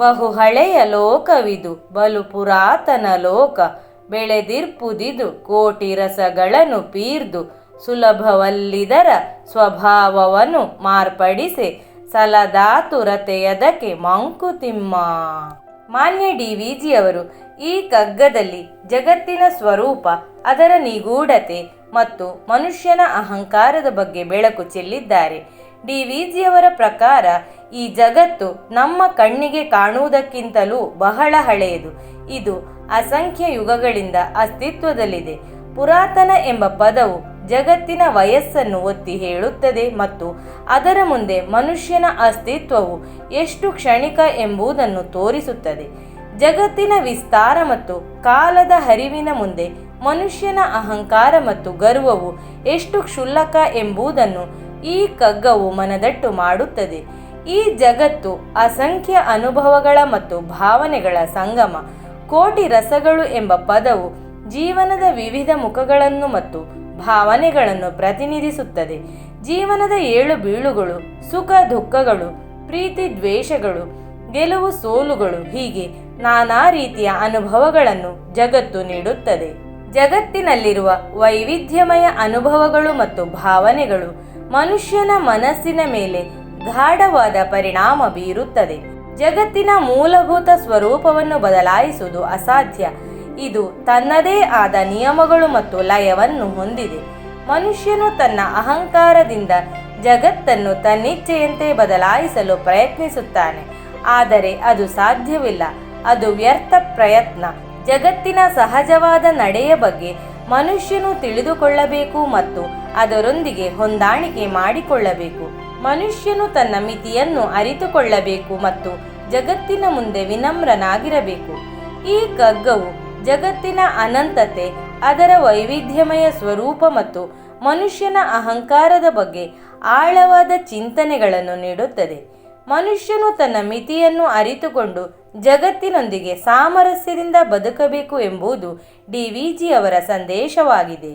ಬಹು ಹಳೆಯ ಲೋಕವಿದು, ಬಲು ಪುರಾತನ ಲೋಕ. ಬೆಳೆದಿರ್ಪುದಿದು, ಕೋಟಿ ರಸಗಳನ್ನು ಪೀರ್ದು, ಸುಲಭವಲ್ಲಿದರ ಸ್ವಭಾವವನ್ನು ಮಾರ್ಪಡಿಸಿ. ಸಲದಾತುರತೆಯದಕ್ಕೆ ಮಂಕುತಿಮ್ಮ ಮಾನ್ಯ ಡಿ ವಿ ಜಿಯವರು ಈ ಕಗ್ಗದಲ್ಲಿ ಜಗತ್ತಿನ ಸ್ವರೂಪ, ಅದರ ನಿಗೂಢತೆ ಮತ್ತು ಮನುಷ್ಯನ ಅಹಂಕಾರದ ಬಗ್ಗೆ ಬೆಳಕು ಚೆಲ್ಲಿದ್ದಾರೆ. ಡಿ ವಿ ಜಿಯವರ ಪ್ರಕಾರ ಈ ಜಗತ್ತು ನಮ್ಮ ಕಣ್ಣಿಗೆ ಕಾಣುವುದಕ್ಕಿಂತಲೂ ಬಹಳ ಹಳೆಯದು. ಇದು ಅಸಂಖ್ಯ ಯುಗಗಳಿಂದ ಅಸ್ತಿತ್ವದಲ್ಲಿದೆ. ಪುರಾತನ ಎಂಬ ಪದವು ಜಗತ್ತಿನ ವಯಸ್ಸನ್ನು ಒತ್ತಿ ಹೇಳುತ್ತದೆ ಮತ್ತು ಅದರ ಮುಂದೆ ಮನುಷ್ಯನ ಅಸ್ತಿತ್ವವು ಎಷ್ಟು ಕ್ಷಣಿಕ ಎಂಬುದನ್ನು ತೋರಿಸುತ್ತದೆ. ಜಗತ್ತಿನ ವಿಸ್ತಾರ ಮತ್ತು ಕಾಲದ ಹರಿವಿನ ಮುಂದೆ ಮನುಷ್ಯನ ಅಹಂಕಾರ ಮತ್ತು ಗರ್ವವು ಎಷ್ಟು ಕ್ಷುಲ್ಲಕ ಎಂಬುದನ್ನು ಈ ಕಗ್ಗವು ಮನದಟ್ಟು ಮಾಡುತ್ತದೆ. ಈ ಜಗತ್ತು ಅಸಂಖ್ಯ ಅನುಭವಗಳ ಮತ್ತು ಭಾವನೆಗಳ ಸಂಗಮ, ಕೋಟಿ ರಸಗಳು ಎಂಬ ಪದವು ಜೀವನದ ವಿವಿಧ ಮುಖಗಳನ್ನು ಮತ್ತು ಭಾವನೆಗಳನ್ನು ಪ್ರತಿನಿಧಿಸುತ್ತದೆ. ಜೀವನದ ಏಳು ಬೀಳುಗಳು, ಸುಖ ದುಃಖಗಳು, ಪ್ರೀತಿ ದ್ವೇಷಗಳು, ಗೆಲುವು ಸೋಲುಗಳು, ಹೀಗೆ ನಾನಾ ರೀತಿಯ ಅನುಭವಗಳನ್ನು ಜಗತ್ತು ನೀಡುತ್ತದೆ. ಜಗತ್ತಿನಲ್ಲಿರುವ ವೈವಿಧ್ಯಮಯ ಅನುಭವಗಳು ಮತ್ತು ಭಾವನೆಗಳು ಮನುಷ್ಯನ ಮನಸ್ಸಿನ ಮೇಲೆ ಗಾಢವಾದ ಪರಿಣಾಮ ಬೀರುತ್ತದೆ. ಜಗತ್ತಿನ ಮೂಲಭೂತ ಸ್ವರೂಪವನ್ನು ಬದಲಾಯಿಸುವುದು ಅಸಾಧ್ಯ. ಇದು ತನ್ನದೇ ಆದ ನಿಯಮಗಳು ಮತ್ತು ಲಯವನ್ನು ಹೊಂದಿದೆ. ಮನುಷ್ಯನು ತನ್ನ ಅಹಂಕಾರದಿಂದ ಜಗತ್ತನ್ನು ತನ್ನಿಚ್ಛೆಯಂತೆ ಬದಲಾಯಿಸಲು ಪ್ರಯತ್ನಿಸುತ್ತಾನೆ. ಆದರೆ ಅದು ಸಾಧ್ಯವಿಲ್ಲ. ಅದು ವ್ಯರ್ಥ ಪ್ರಯತ್ನ. ಜಗತ್ತಿನ ಸಹಜವಾದ ನಡೆಯ ಬಗ್ಗೆ ಮನುಷ್ಯನು ತಿಳಿದುಕೊಳ್ಳಬೇಕು ಮತ್ತು ಅದರೊಂದಿಗೆ ಹೊಂದಾಣಿಕೆ ಮಾಡಿಕೊಳ್ಳಬೇಕು. ಮನುಷ್ಯನು ತನ್ನ ಮಿತಿಯನ್ನು ಅರಿತುಕೊಳ್ಳಬೇಕು ಮತ್ತು ಜಗತ್ತಿನ ಮುಂದೆ ವಿನಮ್ರನಾಗಿರಬೇಕು. ಈ ಕಗ್ಗವು ಜಗತ್ತಿನ ಅನಂತತೆ, ಅದರ ವೈವಿಧ್ಯಮಯ ಸ್ವರೂಪ ಮತ್ತು ಮನುಷ್ಯನ ಅಹಂಕಾರದ ಬಗ್ಗೆ ಆಳವಾದ ಚಿಂತನೆಗಳನ್ನು ನೀಡುತ್ತದೆ. ಮನುಷ್ಯನು ತನ್ನ ಮಿತಿಯನ್ನು ಅರಿತುಕೊಂಡು ಜಗತ್ತಿನೊಂದಿಗೆ ಸಾಮರಸ್ಯದಿಂದ ಬದುಕಬೇಕು ಎಂಬುದು ಡಿ ವಿ ಜಿಯವರ ಸಂದೇಶವಾಗಿದೆ.